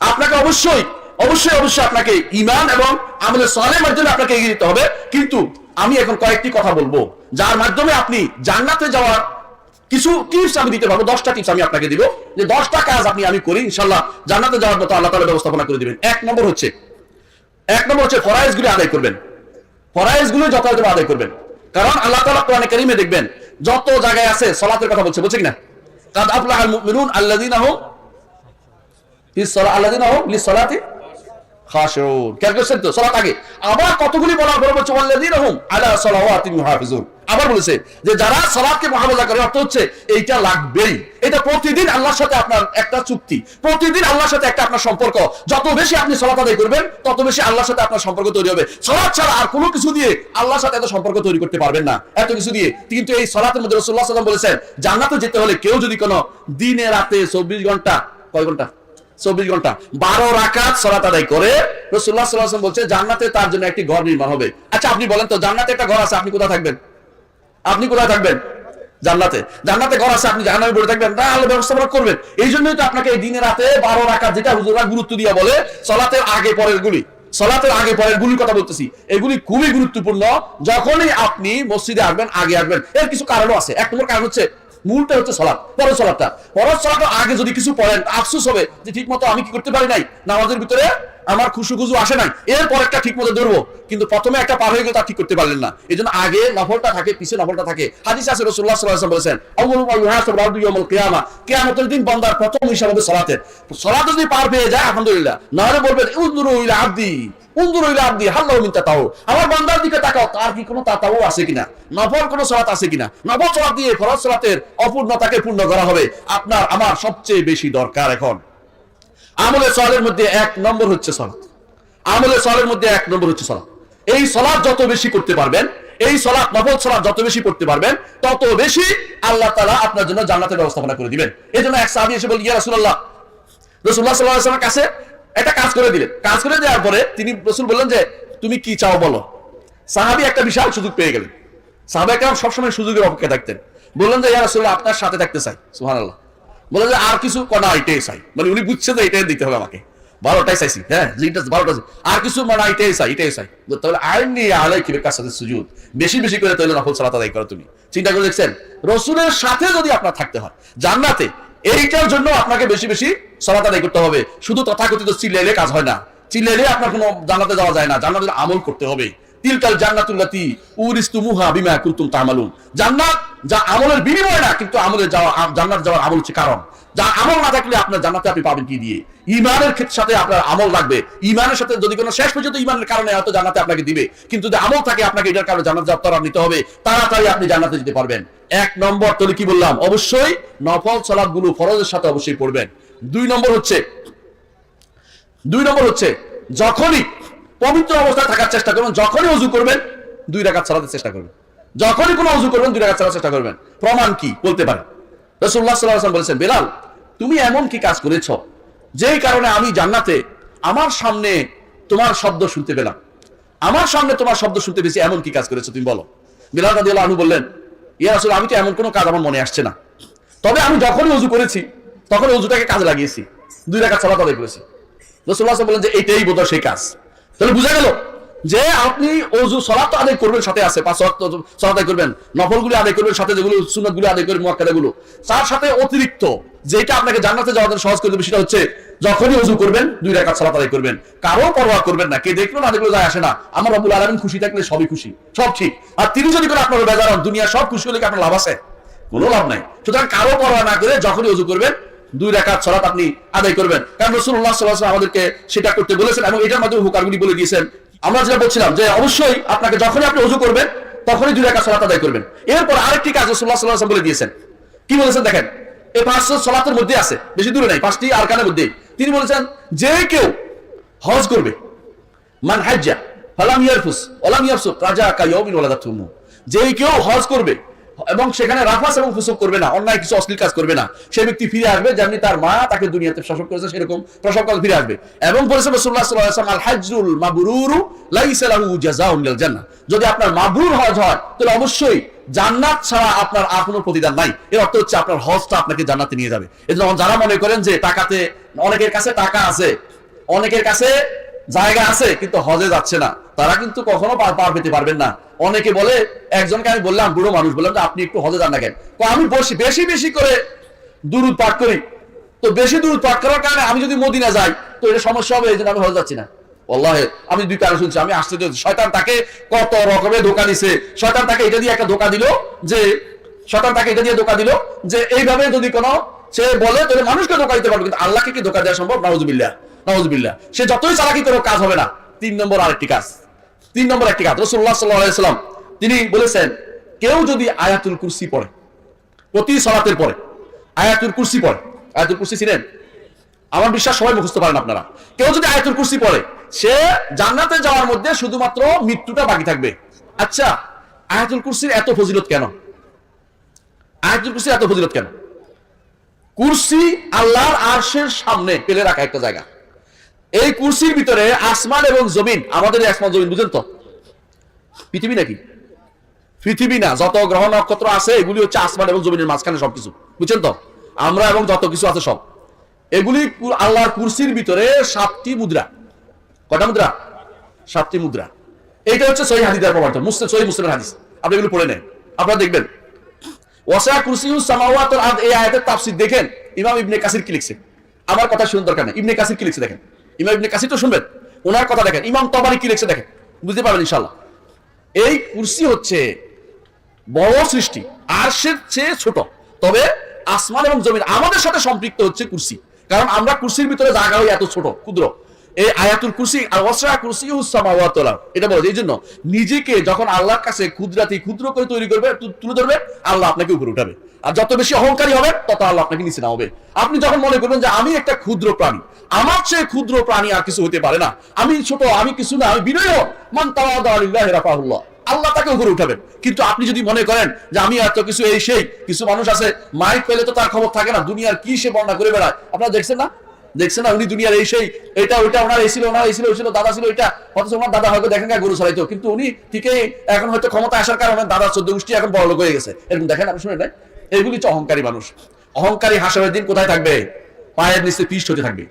আপনাকে অবশ্যই অবশ্যই অবশ্যই আপনাকে ইমান এবং আমাদের সালের মাধ্যমে আপনাকে এগিয়ে দিতে হবে। কিন্তু আমি এখন কয়েকটি কথা বলব, যার মাধ্যমে আপনি জান্নাতে যাওয়ার কিছু টিপস আমি দিতে পারব, দশটা টিপস আমি আপনাকে দিব। যে দশটা কাজ আপনি, আমি করি ইনশাল্লাহ জান্নাতে যাওয়ার মতো আল্লাহ তালা ব্যবস্থাপনা করে দিবেন। এক নম্বর হচ্ছে, এক নম্বর হচ্ছে ফরাইজগুলো আদায় করবেন। ফরাইজগুলো যথাযথ আদায় করবেন। কারণ আল্লাহ তালা কোরআনে কারিমে দেখবেন, যত জায়গায় আছে সলাতের কথা বলছে বলছে কিনা কাদ আফলাহাল মুমিনুন আল্লাযীনা আবার বলছে যে, যারা মুহাফাজা করে, অর্থ হচ্ছে এইটা লাগবেই। এটা প্রতিদিন আল্লাহর সাথে আপনার একটা চুক্তি। প্রতিদিন আল্লাহর সাথে একটা আপনার সম্পর্ক। যত বেশি আপনি সালাত আদায় করবেন, তত বেশি আল্লাহর সাথে আপনার সম্পর্ক তৈরি হবে। সালাত ছাড়া আর কোনো কিছু দিয়ে আল্লাহর সাথে এত সম্পর্ক তৈরি করতে পারবেন না। এত কিছু দিয়ে। কিন্তু এই সালাতের মধ্যে ওয়াসাল্লাম বলেছেন, জান্নাতে যেতে হলে কেউ যদি কোনো দিনে রাতে 24 ঘণ্টা, কয় ঘণ্টা? চব্বিশ ঘণ্টা। বারো রাকাত সলাত আদায় করে রসুল্লাহ সাল্লাম বলছে, জান্নাতে তার জন্য একটি ঘর নির্মাণ হবে। আচ্ছা আপনি বলেন তো, জান্নাতে একটা ঘর আছে, আপনি কোথায় থাকবেন? আপনি কোথায় থাকবেন? জান্নাতে। জান্নাতে ঘর আছে, আপনি জাহান্নামে পড়ে থাকবেন না আল্লাহ ব্যবস্থাপনা করবেন। এই জন্যই তো আপনাকে এই দিনে রাতে বারো রাকাত যেটা হুজুরা গুরুত্ব দিয়ে বলে, সলাতের আগে পরের গুলি। সলাতের আগে পরের গুলির কথা বলতেছি। এগুলি খুবই গুরুত্বপূর্ণ, যখনই আপনি মসজিদে আসবেন, আগে আসবেন। এর কিছু কারণও আছে। এক নম্বর কারণ হচ্ছে মূলটা হচ্ছে সলাপ পরের সলাপটা পরের সলাপটা আগে যদি কিছু পড়েন, আফসুস হবে যে ঠিক মতো আমি কি করতে পারি নাই? নামাজের ভিতরে আমার খুশু খুশু আসে নাই। এরপর একটা ঠিক মতো ধরবো। কিন্তু প্রথমে একটা পার হয়ে গেলে তা ঠিক করতে পারলেন না। এই জন্য আগে নফলটা থাকে পিছিয়ে নফলটা থাকে। হাদিস আছে রসুল্লাহ সাল্লাহ বলেছেন কিয়ামা। কিয়ামতের দিন বান্দার প্রথম হিসাব হবে সালাতের সালাত যদি পার পেয়ে যায়, আলহামদুলিল্লাহ। না হলে বলবেন, উনজুরু ইলা আবদি। উনজুরু ইলা আবদি, হাল্লাহু মিন তাতাউ। আমার বান্দার দিকে তাকাও, তার কি কোনো তাতাউ আছে কিনা? নফল কোনো সালাত আছে কিনা? নফল সালাত দিয়ে ফরজ সালাতের অপূর্ণতাকে পূর্ণ করা হবে। আপনার, আমার সবচেয়ে বেশি দরকার এখন। আমলে সলের মধ্যে এক নম্বর হচ্ছে সলাত আমলে সলের মধ্যে এক নম্বর হচ্ছে সলাত এই সলাৎ যত বেশি করতে পারবেন, এই সলাৎ, নফল সলাৎ যত বেশি করতে পারবেন, তত বেশি আল্লাহ তালা আপনার জন্য জান্নাতের ব্যবস্থাপনা করে দিবেন। এই জন্য এক সাহাবি এসে বলি ইয়া রাসূলুল্লাহ রসুল্লাহ সাল্লাহ কাছে একটা কাজ করে দিলেন। কাজ করে দেওয়ার পরে তিনি রসুল বললেন যে, তুমি কি চাও বলো? সাহাবি একটা বিশাল সুযোগ পেয়ে গেলেন। সাহাবা একরাম সবসময় সুযোগের অপেক্ষা থাকতেন। বললেন যে, ইয়া আপনার সাথে থাকতে চাই। সুবহানাল্লাহ। বললেন যে আর কিছু? কনা এটাই চাই। মানে উনি বুঝছে যে এটাই দিতে হবে আমাকে। বারোটাই চাইছি হ্যাঁ যেটা বারোটা। আর কিছু? মানে এটাই চাই এটাই চাই। তাহলে আইন নিয়ে আলাই কিবে কার সাথে সুযোগ বেশি বেশি করে তাহলে নফল সালাত আদায় করো তুমি। চিন্তা করে দেখছেন? রসুলের সাথে যদি আপনার থাকতে হয়, জান্নাতে এইটার জন্য আপনাকে বেশি বেশি সালাত আদায় করতে হবে। শুধু তথাকথিত চিল্লাইলে কাজ হয় না। চিল্লাইলে আপনার কোনো জান্নাতে যাওয়া যায় না। জান্নাতের আমল করতে হবে। তিলকাল জান্নাতুল্লাতি উরিস্তুমুহা বিমা কুনতুম তামালুন। জান্নাত যা আমলের বিনিময় না, কিন্তু আমলের যাওয়া জান্নাত যাওয়ার আমল হচ্ছে কারণ। যা আমল না থাকলে আপনার জান্নাতে আপনি পাবেন কি দিয়ে? ইমানের ক্ষেত্রে সাথে আপনার আমল লাগবে। ইমানের সাথে যদি কোনো শেষ পর্যন্ত ইমানের কারণে হয়তো জান্নাতে আপনাকে দিবে। কিন্তু যদি আমল থাকে আপনাকে এটার কারণে জান্নাত যাওয়ার তরা নিতে হবে, তাড়াতাড়ি আপনি জান্নাতে যেতে পারবেন। এক নম্বর তাহলে কি বললাম? অবশ্যই নফল সালাতগুলো ফরজের সাথে অবশ্যই পড়বেন। দুই নম্বর হচ্ছে, দুই নম্বর হচ্ছে, যখনই পবিত্র অবস্থায় থাকার চেষ্টা করবেন, যখনই অজু করবেন, দুই রাকাত সালাতের চেষ্টা করবেন। যখনই কোনো অজু করবেন, দুই রাকাত সালাতের চেষ্টা করবেন। প্রমাণ কি? বলতে পারেন। রসুল্লাহ সাল্লাহ আসলাম বলেছেন, বেলাল, তুমি এমন কি কাজ করেছ? যেই কারণে আমি জান্নাতে, আমার সামনে তোমার শব্দ শুনতে পেলাম। আমার সামনে তোমার শব্দ শুনতে পেয়েছি, এমন কি কাজ করেছ তুমি বলো। বিলাল রাজি আনহু বললেন, ইয়া রাসূল, আমি তো এমন কোনো কাজ আমার মনে আসছে না। তবে আমি যখনই অজু করেছি তখন ওজুটাকে কাজে লাগিয়েছি। দুই রাকাত সালাত আদায় করেছি। রসুল্লাহ বললেন যে এইটাই বোধহয় সেই কাজ। তাহলে বুঝা গেল যে আপনি অজু সলাত আদায় করবেন, সাথে আছে, পাঁচ সলাত আদায় করবেন, নফলগুলি আদায় করবেন, সাথে যেগুলো সুন্নতগুলি আদায় করবেন, মুয়াক্কাদাগুলো। তার সাথে অতিরিক্ত যেটা আপনাকে জান্নাতে যাওয়ার সহজ করে দেবে, সেটা হচ্ছে যখনই অজু করবেন, দুই রাকাত সালাত আদায় করবেন। কারও পরোয়া করবেন না, কে দেখল না দেখল যায় আসে না। আমার রব্বুল আলামিন খুশি থাকলে সবই খুশি, সব ঠিক। আর তিনি যদি করে আপনার বেজার হন দুনিয়া সব খুশি হলে কি আপনার লাভ আছে? কোনো লাভ নাই। সুতরাং কারও পরোয়া না করে যখনই অজু করবেন, দুই রাকাত সালাত আপনি আদায় করবেন। কারণ সাল্লাল্লাহু আমাদেরকে সেটা করতে বলেছেন এবং এটার মাধ্যমে হুকারগুলি বলে দিয়েছেন। আমরা যেটা বলছিলাম যে অবশ্যই আপনাকে যখনই আপনি অজু করবেন, তখনই দুই রেখা সলাত আদায় করবেন। এরপর আরেকটি কাজ রসুল্লাহ আলাইহি বলে দিয়েছেন। কি বলেছেন দেখেন? এই পাঁচ সলাতের মধ্যে আছে, বেশি দূরে নাই, পাঁচটি আর কানের মধ্যে তিনি বলেছেন, যে কেউ হজ করবে, মান হাজ্জা, ফালাম ইয়ারফুস ওলাম ইয়ারফুস রাজা যেই কেউ হজ করবে এবং সেখানে রাফাস এবং ফুসুক করবে না, অন্যায় কিছু অশ্লীল কাজ করবে না। সেই ব্যক্তি ফিরে আসবে, যেমনি তার মা তাকে দুনিয়াতে প্রসব করেছে, সেরকম প্রসব কাল ফিরে আসবে। এবং বলেছে আলাইহি ওয়াসাল্লাম আল হাজ্জুল মাবরুরু লাইসা লাহু জাযাউন লিল জান্নাহ। যদি আপনার মাবরুর হজ হয়, তাহলে অবশ্যই জান্নাত ছাড়া আপনার আর কোনো প্রতিদান নাই। এর অর্থ হচ্ছে আপনার হজটা আপনাকে জান্নাতে নিয়ে যাবে। এজন্য যারা মনে করেন যে টাকাতে অনেকের কাছে টাকা আছে, অনেকের কাছে জায়গা আছে, কিন্তু হজে যাচ্ছে না, তারা কিন্তু কখনো পার পেতে পারবেন না। অনেকে বলে, একজনকে আমি বললাম, বুড়ো মানুষ, বললাম যে আপনি একটু হজে যান না কেন? আমি বসি, বেশি বেশি করে দুরুদ পাঠ করি। তো বেশি দুরুদ পাঠ করার কারণে আমি যদি মদিনা যাই, তো এটা সমস্যা হবে, এই জন্য আমি হজে যাচ্ছি না। আমি দুই কারণ শুনছি, আমি আশ্চর্য। শয়তান তাকে কত রকমের ধোকা দিছে। শয়তান তাকে এটা দিয়ে একটা ধোকা দিল যে, শয়তান তাকে এটা দিয়ে ধোকা দিল যে, এইভাবে যদি কোনো সে বলে, তাহলে মানুষকে ধোকা দিতে পারবে। কিন্তু আল্লাহকে কি ধোকা দেওয়া সম্ভব? নাউজুবিল্লাহ নাউজুবিল্লাহ। সে যতই চালাকি করো কাজ হবে না। তিন নম্বর আরেকটি কাজ। তিন নম্বর একটি কাজ রসুল্লাহ সাল্লাম, তিনি বলেছেন, কেউ যদি আয়াতুল কুরসি পড়ে, প্রতি সলাতের পরে আয়াতুল কুরসি পড়ে, আয়াতুল কুরসি ছিলেন? আমার বিশ্বাস সবাই মুখস্থ পারেন আপনারা। কেউ যদি আয়াতুল কুরসি পড়ে, সে জান্নাতে যাওয়ার মধ্যে শুধুমাত্র মৃত্যুটা বাকি থাকবে। আচ্ছা আয়াতুল কুরসির এত ফজিলত কেন? আয়াতুল কুরসির এত ফজিলত কেন? কুরসি আল্লাহর আরশের সামনে পেলে রাখা একটা জায়গা। এই কুরসির ভিতরে আসমান এবং জমিন, আমাদের আসমান জমিন বুঝেন তো? পৃথিবী নাকি? পৃথিবী না, যত গ্রহ নক্ষত্র আছে, এগুলি হচ্ছে আসমান এবং জমিনের মাঝখানে সবকিছু, বুঝছেন তো? আমরা এবং যত কিছু আছে সব। এগুলি আল্লাহর কুরসির ভিতরে সাতটি মুদ্রা। কটা মুদ্রা? সাতটি মুদ্রা। এইটা হচ্ছে সহি হাদিদার প্রমাণ মুসলিম সহি মুসলিমের হাদিস। আপনি এগুলো পড়ে নেন। আপনারা দেখবেন। ওয়াসা কুরসিউস সামাওয়াত আরদ, এই আয়াতের তাফসীর দেখেন? ইমাম ইবনে কাসির কি লিখছে? আমার কথা শুনুন দরকার নেই। ইবনে কাসির কি লিখছে দেখেন? ইমাম ইবনে কাসির তো শুনবেন, ওনার কথা দেখেন, ইমাম তবারি কি লিখছে দেখেন, বুঝতে পারবেন ইনশাআল্লাহ। এই কুরসি হচ্ছে বড় সৃষ্টি, আরশের চেয়ে ছোট, তবে আসমান এবং জমিন আমাদের সাথে সম্পৃক্ত হচ্ছে কুরসি, কারণ আমরা কুরসির ভিতরে জায়গা হই এত ছোট, ক্ষুদ্র। এই আয়াতুল কুরসি, আর ওয়াসা কুরসি উসামাওয়াতলা এটা বলে এই জন্য নিজেকে যখন আল্লাহর কাছে ক্ষুদ্রাতি ক্ষুদ্র করে তৈরি করবে তুলে ধরবে, আল্লাহ আপনাকে উপরে উঠাবে। আর যত বেশি অহংকারী হবে তত আল্লাহ আপনাকে নিচে নামাবে। আপনি যখন মনে করবেন যে আমি একটা ক্ষুদ্র প্রাণী, আমার চেয়ে ক্ষুদ্র প্রাণী আর কিছু হতে পারে না। আমি ছোট, আমি কিছু না, আমি বিনয় মান তাওয়াদা আল্লাহ তাকে উপরে উঠাবেন। কিন্তু আপনি যদি মনে করেন যে আমি এত কিছু এই সেই, কিছু মানুষ আছে, মাইক পেলে তো তার খবর থাকে না, দুনিয়ার কি সে বর্ণনা করে বেড়ায়। আপনারা দেখছেন না? দেখছেন না? উনি দুনিয়ার এই সেই, এটা, ওইটা, ওনার এই ছিল, ওনার এই ছিল, ওই ছিল, দাদা ছিল, এটা। অথচ ওনার দাদা হয়তো দেখেন গরু চলাইতো কিন্তু উনি ঠিকই এখন হয়তো ক্ষমতা আসার কারণে দাদা চোদ্দ গোষ্ঠী এখন বড় লোক হয়ে গেছে। এরকম দেখেন, আপনি শুনে নাই? এগুলি হচ্ছে অহংকারী মানুষ। অহংকারী হাসাবের দিন কোথায় থাকবে? পায়ের নিচে পিষ্ট হতে থাকবে।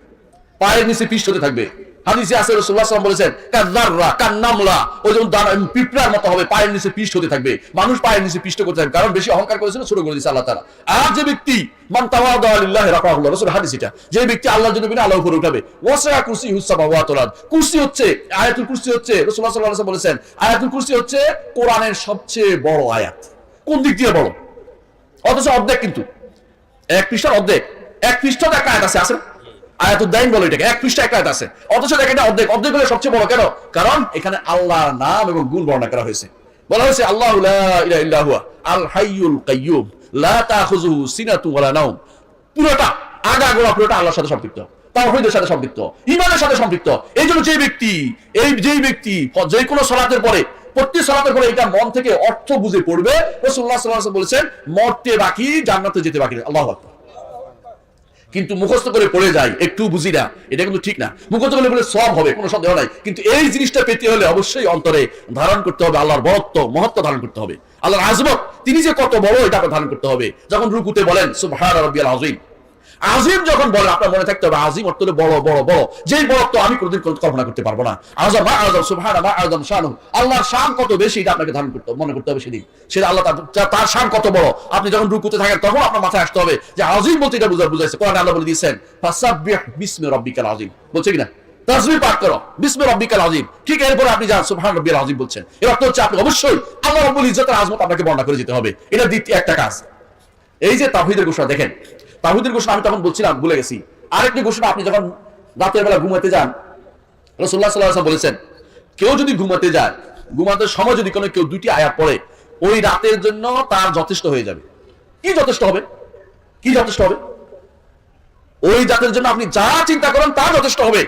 পায়ের নিচে পিষ্ট হতে থাকবে। হাদিসে আছে বলেছেন কান্নামলা ওই যেমন পিঁপড়ার মতো হবে, পায়ের নিচে পিষ্ট হতে থাকবে। মানুষ পায়ের নিচে পিষ্ট করতে থাকবে, কারণ বেশি অহংকার করেছিল, ছোট করে দিয়েছে আল্লাহ তাআলা। আর যে ব্যক্তি রাসূল যে ব্যক্তি জন্য বিনা আল্লাহ উপরে উঠাবে ওয়াসা কুরসি হুসামাওয়াত ওয়াল আরদ। কুরসি হচ্ছে, আয়াতুল হচ্ছে আলাইহি ওয়াসাল্লাম বলেছেন, আয়াতুল কুরসি হচ্ছে কোরআনের সবচেয়ে বড় আয়াত। কোন দিক দিয়ে বড়? অথচ অর্ধেক কিন্তু। এক পৃষ্ঠার অর্ধেক। এক পৃষ্ঠাতে একটা আয়াত আছে আছে না? আয়াতুল দাইন বলে এটাকে। এক পৃষ্ঠা একটা আয়াত আছে। অথচ দেখেন এটা অর্ধেক। অর্ধেক হলে সবচেয়ে বড় কেন? কারণ এখানে আল্লাহর নাম এবং গুণ বর্ণনা করা হয়েছে। বলা হয়েছে, আল্লাহু লা ইলাহা ইল্লা হুয়া, আল হাইয়ুল কাইয়্যুম লা তাখুযুহু সিনাতু ওয়ালা নাওম। পুরোটা, আগা গোড়া পুরোটা আল্লাহর সাথে সম্পৃক্ত। তাওহীদের সাথে সম্পৃক্ত। ইমানের সাথে সম্পৃক্ত। এই জন্য যে ব্যক্তি, এই যেই ব্যক্তি, যে কোনো সলাতের পরে প্রতি সলাতের পরে এটা মন থেকে অর্থ বুঝে পড়বে। আলাইহি ওয়াসাল্লাম বলেছেন, মরতে বাকি, জান্নাতে যেতে বাকি আল্লাহু কিন্তু মুখস্থ করে পড়ে যায় একটু বুঝি না, এটা কিন্তু ঠিক না। মুখস্থ করলে বলে সব হবে, কোনো সন্দেহ নাই। কিন্তু এই জিনিসটা পেতে হলে অবশ্যই অন্তরে ধারণ করতে হবে, আল্লাহর বরত্ব, মহত্ব ধারণ করতে হবে। আল্লাহর আজমত, তিনি যে কত বড়, এটা ধারণ করতে হবে। যখন রুকুতে বলেন, সুবহান রাব্বিয়াল আযীম আজিম যখন বলে, আপনার মনে থাকতে হবে, আজিম অর্থ হলো বড় বড় বড়। যেই বড়ত্ব আমি কোনোদিন কল্পনা করতে পারব না। আজম মা আজম সুবহান মা আজম শানু আল্লাহর শান কত বেশি, এটা আপনাকে ধারণ করতে মনে করতে হবে সেদিন। সেটা আল্লাহ তার- শান কত বড়? আপনি যখন রুকুতে থাকেন, তখন আপনার মাথায় আসতে হবে যে আজিম বলতে এটা বুঝার বুঝাইছে। কোরআন আল্লাহ বলে দিয়েছেন, ফাসাব্বিহ বিসমি রাব্বিকাল আজিম। বলছে কিনা? তাসবিহ পাঠ করো, বিসমি রাব্বিকাল আজিম। ঠিক এরপরে আপনি যান, সুবহান রাব্বিয়াল আজিম বলছেন। এর অর্থ হচ্ছে আপনি অবশ্যই আল্লাহ রাব্বুল ইজ্জতের আজমত আপনাকে বর্ণনা করে যেতে হবে। এটা দ্বিতীয় একটা কাজ। এই যে তাহিদের ঘোষণা, দেখেন তাহিদের ঘোষণা আমি তখন বলছিলাম, ভুলে গেছি। আরেকটি ঘোষণা, আপনি যখন রাতের বেলা ঘুমাতে যান রসুল্লাহ সাল্লাহ বলেছেন, কেউ যদি ঘুমাতে যায়, ঘুমাতে সময় যদি কোনো, কেউ দুটি আয়াত পড়ে, ওই রাতের জন্য তার যথেষ্ট হয়ে যাবে। কি যথেষ্ট হবে? কি যথেষ্ট হবে? ওই জাতের জন্য আপনি যা চিন্তা করেন তা যথেষ্ট হবে।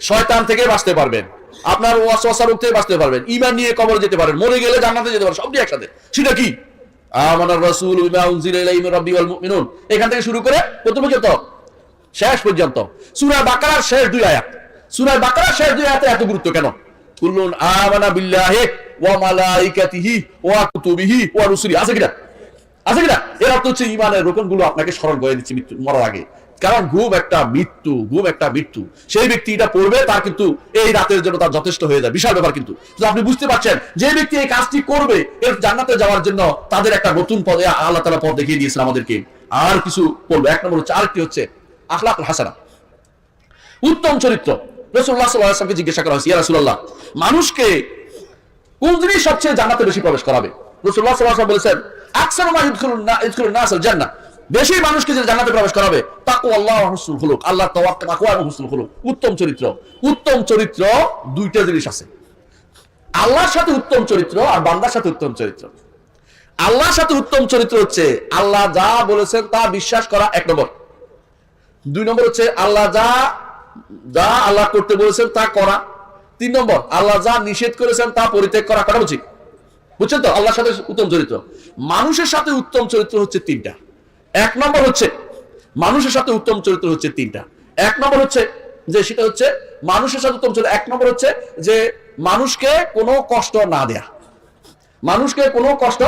শয়তান থেকে বাঁচতে পারবেন। আপনার ওয়াসওয়াসা রোগ থেকে বাঁচতে পারবেন। ইমান নিয়ে কবর যেতে পারেন মরে গেলে জান্নাতে যেতে পারেন সবটি একসাথে। সেটা কি? আমানার রাসূল বিমা উনজিলা ইলাইহি মুমিনুন। এখান থেকে শুরু করে প্রথম পর্যন্ত, শেষ পর্যন্ত। সূরা বাকারার শেষ দুই আয়াত। সূরা বাকারার শেষ দুই আয়াতে এত গুরুত্ব কেন? কুল্লুন আমানা বিল্লাহি ওয়া মালাইকাতিহি ওয়া কুতুবিহি ওয়া রুসুলি আছে কিনা? আছে কিনা? এর অর্থ হচ্ছে ইমানের রোকনগুলো আপনাকে স্মরণ করে দিচ্ছি মৃত্যু, মরার আগে। কারণ ঘুম একটা মৃত্যু ঘুম একটা মৃত্যু। সেই ব্যক্তি এটা পড়বে তার কিন্তু এই রাতের জন্য তার যথেষ্ট হয়ে যায়। বিশাল ব্যাপার কিন্তু। আপনি বুঝতে পারছেন যে ব্যক্তি এই কাজটি করবে এর জান্নাতে যাওয়ার জন্য তাদের একটা নতুন পদে আল্লাহ তালা পদ দেখিয়ে দিয়েছেন আমাদেরকে। আর কিছু বলব। এক নম্বর হচ্ছে আরেকটি হচ্ছে আখলাক হাসানা। উত্তম চরিত্র। রসুল্লাহ সাল্লাহামকে জিজ্ঞাসা করা হয়েছে ইয়া রাসূলুল্লাহ, মানুষকে কোন জিনিস সবচেয়ে জান্নাতে বেশি প্রবেশ করাবে? রসুল্লাহ সাল্লাহ বলেছেন আকসার মা বেশি মানুষকে যে জান্নাতে প্রবেশ করাবে তাকু আল্লাহ হুসনুল খুলুক। আল্লাহ তাকওয়া এবং হুসনুল খুলুক। উত্তম চরিত্র। উত্তম চরিত্র দুইটা জিনিস আছে। আল্লাহর সাথে উত্তম চরিত্র আর বান্দার সাথে উত্তম চরিত্র। আল্লাহর সাথে উত্তম চরিত্র হচ্ছে আল্লাহ যা বলেছেন তা বিশ্বাস করা এক নম্বর। দুই নম্বর হচ্ছে আল্লাহ যা যা আল্লাহ করতে বলেছেন তা করা। তিন নম্বর, আল্লাহ যা নিষেধ করেছেন তা পরিত্যাগ করা। করা উচিত বুঝছেন তো? আল্লাহর সাথে উত্তম চরিত্র। মানুষের সাথে উত্তম চরিত্র হচ্ছে তিনটা। এক নম্বর হচ্ছে, মানুষের সাথে উত্তম চরিত্র হচ্ছে তিনটা। এক নম্বর হচ্ছে যে, সেটা হচ্ছে মানুষের সাথে উত্তম চরিত্র। এক নম্বর হচ্ছে যে, মানুষকে কোনো কষ্ট না দেয়া। মানুষকে কোনো কষ্ট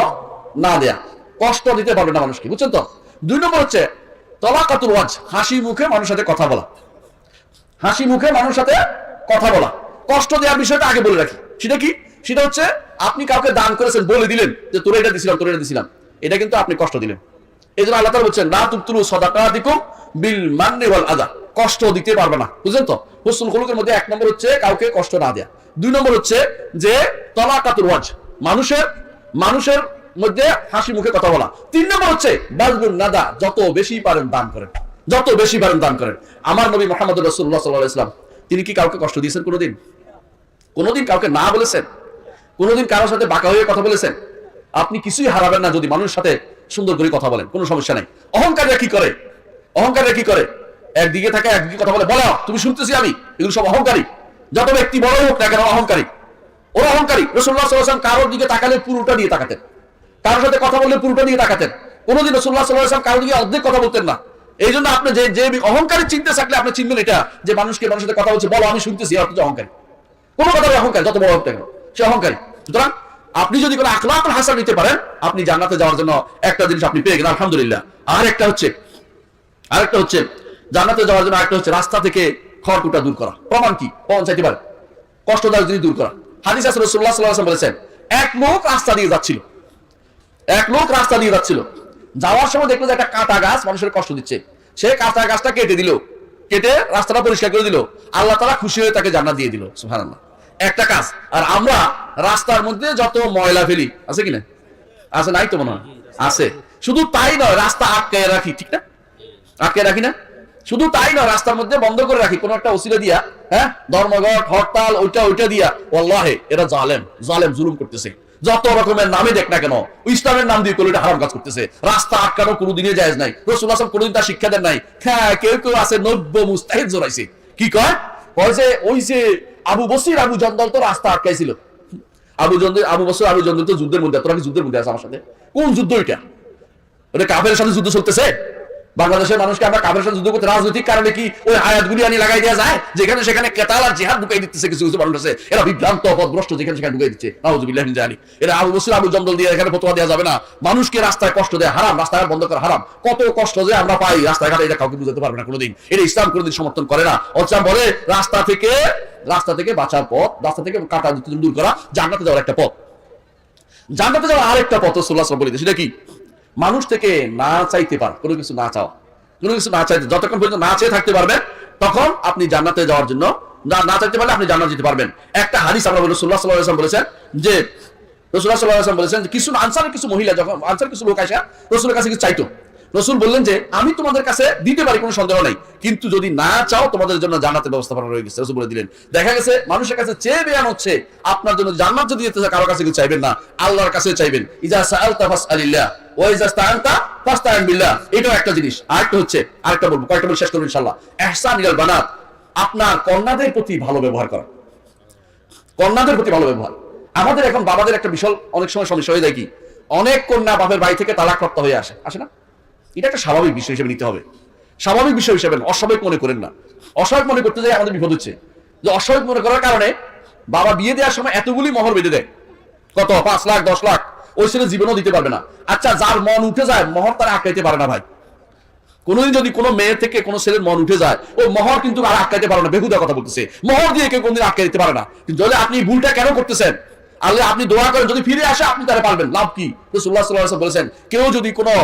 না দেয়া। কষ্ট দিতে পারবে না মানুষকে, বুঝছেন তো? দুই নম্বর হচ্ছে তলাকাতুল ওয়াজ, হাসি মুখে মানুষের সাথে কথা বলা। হাসি মুখে মানুষের সাথে কথা বলা। কষ্ট দেওয়ার বিষয়টা আগে বলে রাখি। সেটা কি? সেটা হচ্ছে আপনি কাউকে দান করেছেন বলে দিলেন যে, তোরা এটা দিছিলাম, তোরা এটা দিছিলাম। এটা কিন্তু আপনি কষ্ট দিলেন। এই জন্য আল্লাহ তাআলা বলছেন না তুবতুলু সাদাকাতিকুম বিল মান্নি ওয়াল আদা। কষ্ট দিতে পারবে না। বুঝলেন তো? হুসনুল খুলুকের মধ্যে এক নম্বর হচ্ছে কাউকে কষ্ট না দেয়া। দুই নম্বর হচ্ছে যে তলাকাতুল ওয়াজ মানুষের মানুষের মধ্যে হাসি মুখে কথা বলা। তিন নম্বর হচ্ছে বাজবুল নাদা, যত বেশি পারেন দান করেন। যত বেশি পারেন দান করেন। আমার নবী মোহাম্মদ রসুল্লাহ সাল্লাহ ইসলাম তিনি কি কাউকে কষ্ট দিয়েছেন কোনোদিন? কোনোদিন কাউকে না বলেছেন? কোনোদিন কারোর সাথে বাঁকা হয়ে কথা বলেছেন? আপনি কিছুই হারাবেন না যদি মানুষের সাথে সুন্দর করে কথা বলেন, কোনো সমস্যা নেই। অহংকারীরা কি করে? অহংকারীরা কি করে? একদিকে থাকে, একদিকে কথা বলে, বলো, তুমি শুনতেছি আমি, এগুলো সব অহংকারী। যত ব্যক্তি বড় হোক না কেন অহংকারী। ওরা অহংকারী। রসুল্লাহ সাল্লাম কারোর দিকে তাকালে পুরোটা দিয়ে তাকাতেন। কারোর সাথে কথা বললে পুরোটা দিয়ে তাকাতেন। কোনোদিন রসুল্লাহ সাল্লাম কারোর দিকে অর্ধেক কথা বলতেন না। এই জন্য আপনি যে যে অহংকারী চিনতে থাকলে আপনি চিনবেন এটা, যে মানুষকে, মানুষের সাথে কথা বলছে, বলো, আমি শুনতেছি অর্থ অহংকারী। কোনো কথা অহংকার, যত বড় হোক না কেন, সে অহংকারী। সুতরাং আপনি যদি কোনো আখলাকুল হাসান নিতে পারেন, আপনি জান্নাতে যাওয়ার জন্য একটা জিনিস আপনি পেয়ে গেলেন, আলহামদুলিল্লাহ। আর একটা হচ্ছে, আরেকটা হচ্ছে, জান্নাতে যাওয়ার জন্য আরেকটা হচ্ছে রাস্তা থেকে খড়কুটা দূর করা। প্রমাণ কি? প্রমাণ চাইতে পারে কষ্টদায়ক জিনিস দূর করা। হাদিস আসলে রসুল্লাহ সাল্লাহ বলেছেন, এক লোক রাস্তা দিয়ে যাচ্ছিল। এক লোক রাস্তা দিয়ে যাচ্ছিল। যাওয়ার সময় দেখল যে একটা কাঁটা গাছ মানুষের কষ্ট দিচ্ছে। সে কাঁটা গাছটা কেটে দিল। কেটে রাস্তাটা পরিষ্কার করে দিল। আল্লাহ তারা খুশি হয়ে তাকে জান্নাত দিয়ে দিল। সুবহানাল্লাহ। একটা কাজ। আর আমরা রাস্তার মধ্যে যত ময়লা ফেলি, আছে কিনা আছে, নাই তো মনে হয়? আছে। শুধু তাই নয়, রাস্তা আটকে রাখি, ঠিক না? আটকে রাখি না? শুধু তাই নয়, রাস্তার মধ্যে বন্ধ করে রাখি। কোন একটা ওসিলা দিয়া হ্যাঁ? ধর্মঘট, হরতাল, ওইটা ওইটা দিয়া ওল্লাহে এরা জালেম জালেম জুলুম করতেছে। যত রকমের নামে দেখ না কেন, ইসলামের নাম দিয়ে করলে এটা হারাম কাজ করতেছে। রাস্তা আটকানো কোনোদিনই জায়েজ নাই। রসুল আসলাম কোনোদিন তার শিক্ষা দেন নাই। হ্যাঁ কেউ কেউ আছে নব্য মুস্তাহিদ জোরাইছে। কি কয়? কয় যে, ওই যে আবু বসির, আবু জন্দল তো রাস্তা আটকাইছিল। আবু জন্দল, আবু বসির, আবু জন্দল তো যুদ্ধের মধ্যে, তোরা কি যুদ্ধের মধ্যে আছে আমার সাথে? কোন যুদ্ধ এটা ওটা কাফের সাথে যুদ্ধ চলতেছে? বাংলাদেশের মানুষকে আমরা কাফের সাথে যুদ্ধ করতে, রাজনৈতিক কারণে কি ওই আয়াতগুলি আনি লাগাই দেওয়া যায়? যেখানে সেখানে কেতাল আর জিহাদ ঢুকাই দিতেছে কিছু কিছু মানুষ আছে। এরা বিভ্রান্ত পদভ্রষ্ট যেখানে সেখানে ঢুকাই দিচ্ছে। নাউজুবিল্লাহ মিন জানি এরা আবু বসির আবু জন্দল দিয়ে এখানে ফতোয়া দেওয়া যাবে না। মানুষকে রাস্তায় কষ্ট দেয় হারাম রাস্তাঘাট বন্ধ করা হারাম। কত কষ্ট যে আমরা পাই রাস্তাঘাটে, এটা কাউকে বুঝাতে পারবে না কোনোদিন। এটা ইসলাম কোনোদিন সমর্থন করে না। ইসলাম বলে, রাস্তা থেকে রাস্তা থেকে বাঁচার পথ, রাস্তা থেকে কাটা দূর করা, জান্নাতে যাওয়ার একটা পথ। জান্নাতে যাওয়ার আরেকটা পথ সোল্লাহ বলে সেটা কি? মানুষ থেকে না চাইতে পার, কোনো কিছু না চাওয়া, কোনো কিছু না চাইতে, যতক্ষণ পর্যন্ত না চেয়ে থাকতে পারবেন, তখন আপনি জান্নাতে যাওয়ার জন্য, না চাইতে পারলে আপনি জান্নাত যেতে পারবেন। একটা হাদিস আমরা বলি রসুল্লাহ সাল্লাহ বলেছেন যে রসুল্লাহ সাল্লাহ বলেছেন কিছু আনসারের কিছু মহিলা যখন, আনসার কিছু লোক আসে, রসুলের কাছে কিছু চাইতো। রসুল বললেন যে, আমি তোমাদের কাছে দিতে পারি, কোনো সন্দেহ নাই। কিন্তু যদি না চাও, তোমাদের জন্য জান্নাতের ব্যবস্থাপনা রয়ে গেছে। রসুল বলে দিলেন, দেখা গেছে, মানুষের কাছে চেয়ে বেয়ান হচ্ছে, আপনার জন্য জান্নাত যদি চায়, কারও কাছে কিছু চাইবেন না? আল্লাহর কাছে চাইবেন। ইজা সাআলতা ফাসআলিল্লাহ, ওয়া ইজা ইসতাআনতা ফাসতাইন বিল্লাহ। এটাও একটা জিনিস। আরেকটা হচ্ছে, আরেকটা বলব, কয়েকটা বলে শেষ করব ইনশাআল্লাহ। ইহসান ইলাল বানাত, আপনার কন্যাদের প্রতি ভালো ব্যবহার করা। কন্যাদের প্রতি ভালো ব্যবহার। আমাদের এখন বাবাদের একটা বিশাল, অনেক সময় সমস্যা হয়ে যায় কি, অনেক কন্যা বাপের বাড়ি থেকে তালাকপ্রাপ্ত হয়ে আসে। আসে না? এটা একটা স্বাভাবিক বিষয় হিসেবে নিতে হবে। স্বাভাবিক বিষয় হিসেবে অস্বাভাবিক মনে করেন না। অস্বাভাবিক মনে করতে যাই আমাদের বিপদ হচ্ছে। যে অস্বাভাবিক মনে করার কারণে বাবা বিয়ে দেওয়ার সময় এতগুলি মহর বেঁধে দেয়। কত? পাঁচ লাখ, দশ লাখ। ওই ছেলে জীবনও দিতে পারবে না। আচ্ছা যার মন উঠে যায়, মহর তারা আটকাইতে পারে না ভাই। কোনোদিন যদি কোনো মেয়ে থেকে কোনো ছেলের মন উঠে যায়, ও মহর কিন্তু আর আটকাইতে পারে না, বেহুদা কথা বলতেছে। মহর দিয়ে কেউ কোনদিন আটকাই দিতে পারে না। কিন্তু আপনি ভুলটা কেন করতেছেন? আল্লাহ আপনি দোয়া করেন, যদি ফিরে আসে, আপনি তারা পারবেন লাভ কি? রসুল্লাহ সাল্লাহ বলেছেন, কেউ যদি কোনো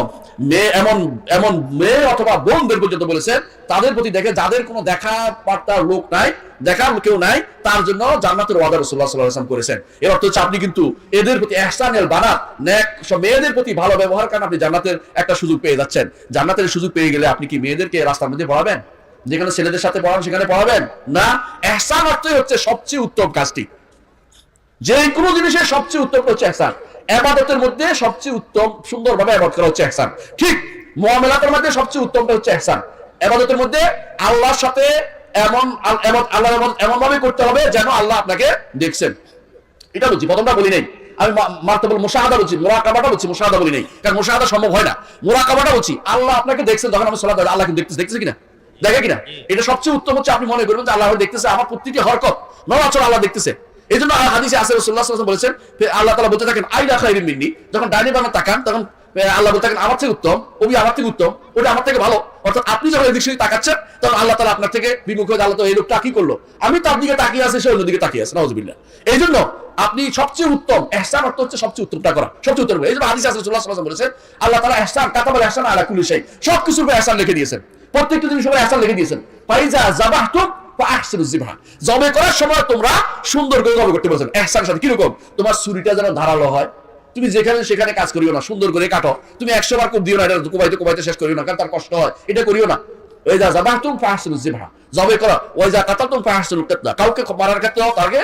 মেয়ে, এমন এমন মেয়ে অথবা বোনদের পর্যন্ত বলেছেন, তাদের প্রতি দেখে যাদের কোনো দেখা পার্তার লোক নাই, দেখার কেউ নাই, তার জন্য জান্নাতের ওয়াদা রসুল্লাহ সাল্লাহ আসলাম করেছেন। এর অর্থ হচ্ছে আপনি কিন্তু এদের প্রতি এহসানের বানাত, ন্যাক, সব মেয়েদের প্রতি ভালো ব্যবহার কারণে আপনি জান্নাতের একটা সুযোগ পেয়ে যাচ্ছেন। জান্নাতের সুযোগ পেয়ে গেলে আপনি কি মেয়েদেরকে রাস্তার মধ্যে পড়াবেন? যেখানে ছেলেদের সাথে পড়ান, সেখানে পড়াবেন? না, এহসান অর্থই হচ্ছে সবচেয়ে উত্তম কাজটি। যে কোনো জিনিসের সবচেয়ে উত্তম হচ্ছে এহসান। এবাদতের মধ্যে সবচেয়ে উত্তম, সুন্দরভাবে এবাদত করা হচ্ছে এহসান। ঠিক, মুআমালাতের মধ্যে সবচেয়ে উত্তমটা হচ্ছে এহসান। এবাদতের মধ্যে আল্লাহর সাথে এমন আল্লাহ এমন ভাবে করতে হবে যেন আল্লাহ আপনাকে দেখছেন। এটা বলছি প্রথমটা বলি নাই। আমি মার্তবল মুশাহাদা বলছি, মোরাকাবাটা বলছি, মুশাহাদা বলি নাই। কারণ মুশাহাদা সম্ভব হয় না। মোরাকাবাটা বলছি, আল্লাহ আপনাকে দেখছেন যখন আমি সালাত আল্লাহ কিন্তু দেখতেছে দেখতেছে কিনা? দেখে কিনা? এটা সবচেয়ে উত্তম হচ্ছে, আপনি মনে করবেন যে আল্লাহ দেখতেছে, আমার প্রতিটি হরকত, নড়াচড় আল্লাহ দেখতেছে। এই জন্য হাদিসে আসে রসুল্লাহ বলেছেন আল্লাহ তাআলা বলতে থাকেন আইলা খাইরিন মিন্নি। যখন ডাইনি বানা তাকান, তখন আল্লাহ বলতে থাকেন, আমার থেকে উত্তম ওই আমার থেকে উত্তম, ওটা আমার থেকে ভালো। অর্থাৎ আপনি যখন এদিক সেদিক তাকাচ্ছেন, তখন আল্লাহ তাআলা আপনার থেকে বিমুখ হয়ে আল্লাহ তো এই লোকটা কি করল? আমি তার দিকে তাকিয়ে আছে, সে অন্যদিকে তাকিয়ে আছে, নাউজুবিল্লাহ। এই জন্য আপনি সবচেয়ে উত্তম, এহসান অর্থ হচ্ছে সবচেয়ে উত্তমটা করা, সবচেয়ে উত্তম। এই জন্য হাদিস আলাইহি ওয়াসাল্লাম বলেছেন, আল্লাহ তাআলা এহসান, কাতাবাল এহসান আলা কুল্লি শাই সবকিছুর উপর এহসান লিখে দিয়েছেন। প্রত্যেকটা জিনিস উপর এহসান লিখে দিয়েছেন। ফাইজা জাবাহতুম জিবহা। জবে করার সময় তোমরা সুন্দর করে জবে করতে বলছেন এহসানের সাথে কীরকম? তোমার ছুরিটা যেন ধারালো হয়। তুমি যেখানে সেখানে কাজ করিও না, সুন্দর করে কাটো। তুমি একশো বার কোপ দিও না, এটা কোবাইতে কোবাইতে শেষ করিও না, কারণ তার কষ্ট হয়। এটা করিও না। এই যা যাবা তুমি ফাহসিনু জিবহা জবে করো। ওই যা কাতাল তুমি ফাহসিনু কিতলা কাউকে মারার ক্ষেত্রে তাকে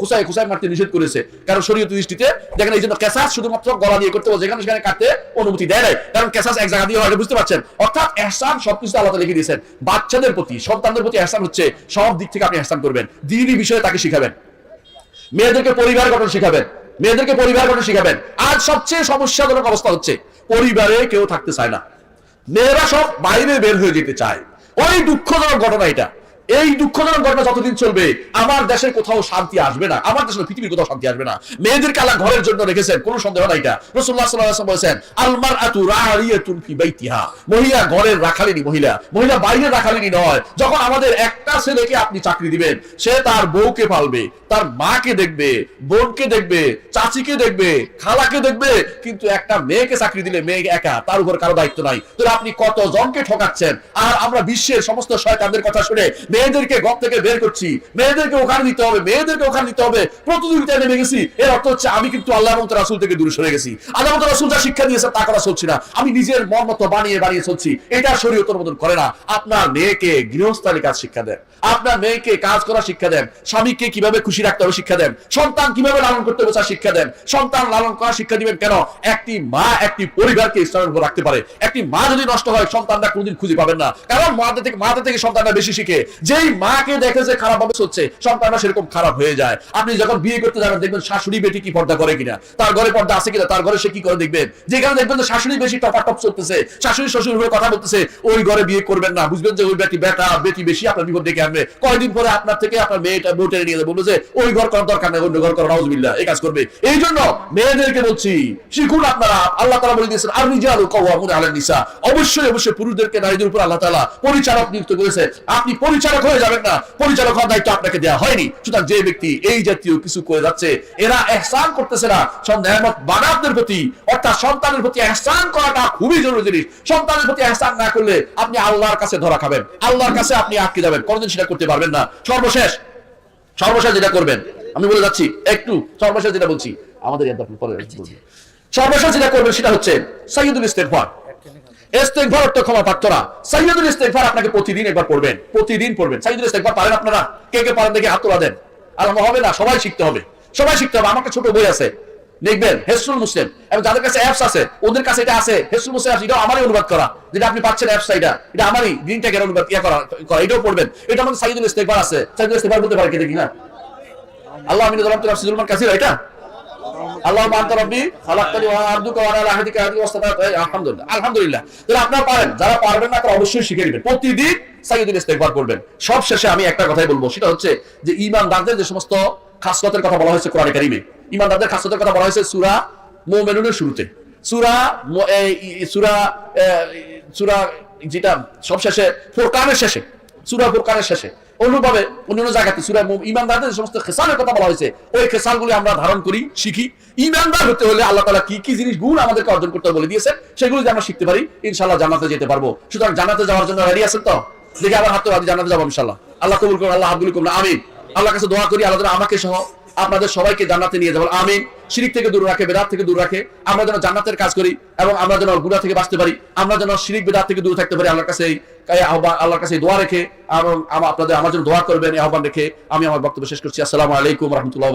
কুসাই কুসাই মারতে নিষেধ করেছে। কারণ শরীয়ত দৃষ্টিতে দেখেন এই জন্য কেসাস শুধুমাত্র গলা দিয়ে করতে যেখানে সেখানে কাটতে অনুমতি দেয় নাই। কারণ কেসাস এক জায়গা দিয়ে হয় বুঝতে পারছেন? অর্থাৎ এহসান সবকিছু আলাদা লিখে দিয়েছেন। বাচ্চাদের প্রতি, সন্তানদের প্রতি এহসান হচ্ছে সব দিক থেকে আপনি এহসান করবেন। দিনই বিষয়ে তাকে শিখাবেন। মেয়েদেরকে পরিবার গঠন শিখাবেন। মেয়েদেরকে পরিবার গঠন শিখাবেন। আর সবচেয়ে সমস্যাজনক অবস্থা হচ্ছে, পরিবারে কেউ থাকতে চায় না। মেয়েরা সব বাইরে বের হয়ে যেতে চায়। ওই দুঃখজনক ঘটনা এটা। এই দুঃখজনক ঘটনা যতদিন চলবে, আমার দেশের কোথাও শান্তি আসবে না। আমার দেশের পৃথিবীর কোথাও শান্তি আসবে না। মেয়েদেরকে আল্লাহ ঘরের জন্য রেখেছেন, কোনো সন্দেহ নাই এটা। আলাইহি ওয়াসাল্লাম বলেছেন আলমার আতু রাহিয়াতুন ফি বাইতিহা। মহিলা ঘরের রাখালিনী মহিলা। মহিলা বাইরে রাখালিনী নয়। যখন আমাদের একটা ছেলেকে আপনি চাকরি দিবেন, সে তার বউকে পালবে, তার মাকে দেখবে, বোনকে দেখবে, চাচিকে দেখবে, খালাকে দেখবে, কিন্তু একটা মেয়েকে চাকরি দিলে মেয়ে একা, তার উপর কারও দায়িত্ব নাই। তাহলে আপনি কত জনকে ঠকাচ্ছেন? আর আমরা বিশ্বের সমস্ত শয়তানদের কথা শুনে মেয়েদেরকে গপ থেকে বের করছি। মেয়েদেরকে ওখানে দিতে হবে, মেয়েদেরকে ওখানে দিতে হবে। প্রতিযোগিতায় নেমে গেছি। এর অর্থ হচ্ছে আমি কিন্তু আল্লাহ এবং তার রাসূল থেকে দূরে সরে গেছি। আল্লাহ এবং তার রাসূল যা শিক্ষা দিয়েছে তা করা চলছি না। আমি নিজের মন মতো বানিয়ে বানিয়ে চলছি। এটা শরীয়তের মতন করে না। আপনার মেয়েকে গৃহস্থালী কাজ শিক্ষা দেন। আপনার মেয়েকে কাজ করা শিক্ষা দেন। স্বামীকে কীভাবে খুশি রাখতে হবে শিক্ষা দেন। সন্তান কীভাবে লালন করতে হবে শিক্ষা দেন। সন্তান লালন করা শিক্ষা দিবেন কেন? একটি মা একটি পরিবারকে ইসলামের উপর রাখতে পারে। একটি মা যদি নষ্ট হয়, সন্তানরা কোনোদিন খুঁজে পাবেন না। কারণ মাদের থেকে মাদের থেকে সন্তানরা বেশি শিখে। যেই মাকে দেখে যে খারাপ ভাবে হচ্ছে, সন্তানরা সেরকম খারাপ হয়ে যায়। আপনি যখন বিয়ে করতে যাবেন, দেখবেন শাশুড়ি বেটি কি পর্দা করে কিনা? তার ঘরে পর্দা আছে কিনা? তার ঘরে সে কি করে দেখবেন? যেখানে দেখবেন যে শাশুড়ি বেশি টপাটপ চলতেছে, শাশুড়ি শ্বশুর হয়ে কথা বলতেছে, ওই ঘরে বিয়ে করবেন না। বুঝবেন যে ওই বেটি বেটা বেটি বেশি আপনার বিপদ ডেকে আনবে। কয়দিন পরে আপনার থেকে আপনার মেয়েটা বউ টেনে নিয়ে যাবে। বলবে যে, ওই ঘর করার দরকার নেই, অন্য ঘর করা নাউজুবিল্লাহ, এই কাজ করবে। এই জন্য মেয়েদেরকে বলছি, শিখুন আপনারা, আল্লাহ তাআলা বলে দিয়েছেন, আর নিজে আলো আলান নিসা। অবশ্যই অবশ্যই পুরুষদেরকে নারীদের উপর আল্লাহ তাআলা পরিচালক নিযুক্ত করেছে। আপনি পরিচালক হয়ে যাবেন না। পরিচালক হওয়ার দায়িত্ব আপনাকে দেওয়া হয়নি। সুতরাং যে ব্যক্তি এই জাতীয় কিছু করে যাচ্ছে এরা এহসান করতেছে না। নেয়ামত বানাবদের প্রতি অর্থাৎ সন্তানের প্রতি এহসান করাটা খুবই জরুরি জিনিস। সন্তানের প্রতি এহসান না করলে আপনি আল্লাহর কাছে ধরা খাবেন। আল্লাহর কাছে আপনি আটকে যাবেন। কোনদিন সেটা করতে পারবেন না। সর্বশেষ সর্বশেষ যেটা করবেন আমি বলে যাচ্ছি একটু সর্বশেষ যেটা বলছি আমাদের পরে সর্বশেষ যেটা করবেন সেটা হচ্ছে সাইয়দুল ইস্তেগফার। ইস্তেগফার অর্থ ক্ষমা সাইয়দুল ইস্তেগফার আপনাকে প্রতিদিন একবার পড়বেন, প্রতিদিন পড়বেন। সাইয়দুল ইস্তেগফার পারেন আপনারা? কে কে পারেন দেখে দেন। হবে না, সবাই শিখতে হবে। সবাই শিখতে হবে। আমার ছোট বই আছে। দেখবেন মুসলিম। এবং যাদের কাছে অ্যাপস আছে, ওদের কাছে এটা আছে, হেসরুল মুসলিম এটা আমারই অনুবাদ করা। যেটা আপনি পাচ্ছেন অ্যাপস এটা। এটা আমারই ট্যাগের অনুবাদ, ইয়া করা এটাও পড়বেন। এটা আমাদের সাইয়দুল ইস্তেগফার আছে। সাইয়দুল ইস্তেগফার বলতে পারে না? আল্লাহ আমিন সিজুলমান কাসির এটা? আল্লাহ মানতা রব্বি, খালাক্তানি ওয়া ওয়া আলা আহদিকা আহদি ওয়াস্তাফাত আলহামদুলিল্লাহ। আলহামদুলিল্লাহ। তাহলে আপনারা পারেন, যারা পারবেন না, তারা অবশ্যই শিখে নেবেন। প্রতিদিন ইস্তেগফার করবেন সব শেষে আমি একটা কথাই বলব, সেটা হচ্ছে যে ঈমানদারদের যে সমস্ত খাসলতের কথা বলা হয়েছে কোরআনে কারিমে খাসতের কথা বলা হয়েছে সুরা মোমেনুনের শুরুতে। সুরা সুরা সুরা যেটা সব শেষে ফোরকানের শেষে, সুরা ফোরকানের শেষে। অন্যভাবে অন্যান্য জায়গাতে সুরা ইমানদারদের যে সমস্ত খেসালের কথা বলা হয়েছে, ওই খেসালগুলি আমরা ধারণ করি, শিখি। ইমানদার হতে হলে আল্লাহ তালা কি কি জিনিস গুণ আমাদেরকে অর্জন করতে বলে দিয়েছেন, সেগুলো আমরা শিখতে পারি ইনশাল্লাহ জানাতে যেতে পারব। সুতরাং জানাতে যাওয়ার জন্য রেডি আছেন তো? দেখে আবার হাতে হাতে জান্নাতে যাব ইনশাল্লাহ আল্লাহ কবুল করুন, আল্লাহ আব্দুল করুন, আমিন। আল্লাহ কাছে দোয়া করি, আল্লাহ আমাকে সহ আপনাদের সবাইকে জানাতে নিয়ে যাব আমিন। শিরিক থেকে দূর রাখে, বেদাত থেকে দূর রাখে। আমরা যেন জান্নাতের কাজ করি এবং আমরা যেন গুণা থেকে বাঁচতে পারি। আমরা যেন শিরিক, বেদাত থেকে দূর থাকতে পারি। আল্লাহর কাছে আহ্বান, আল্লাহর কাছে দোয়া রেখে এবং আপনাদের আমার জন্য দোয়া করবেন আহ্বান রেখে আমি আমার বক্তব্য শেষ করছি। আসসালামু আলাইকুম রহমতুল্লাহ